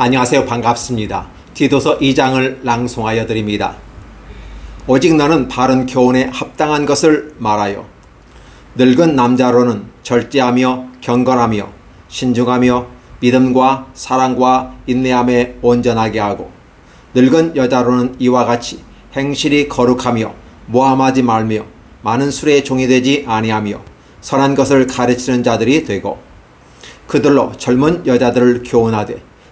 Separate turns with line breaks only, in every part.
안녕하세요. 반갑습니다. 디도서 2장을 낭송하여 드립니다. 오직 너는 바른 교훈에 합당한 것을 말하여 늙은 남자로는 절제하며 경건하며 신중하며 믿음과 사랑과 인내함에 온전하게 하고 늙은 여자로는 이와 같이 행실이 거룩하며 모함하지 말며 많은 술의 종이 되지 아니하며 선한 것을 가르치는 자들이 되고 그들로 젊은 여자들을 교훈하되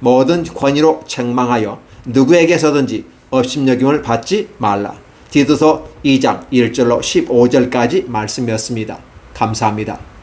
모든 권위로 책망하여 누구에게서든지 업심여김을 받지 말라. 디도서 2장 1절로 15절까지 말씀이었습니다. 감사합니다.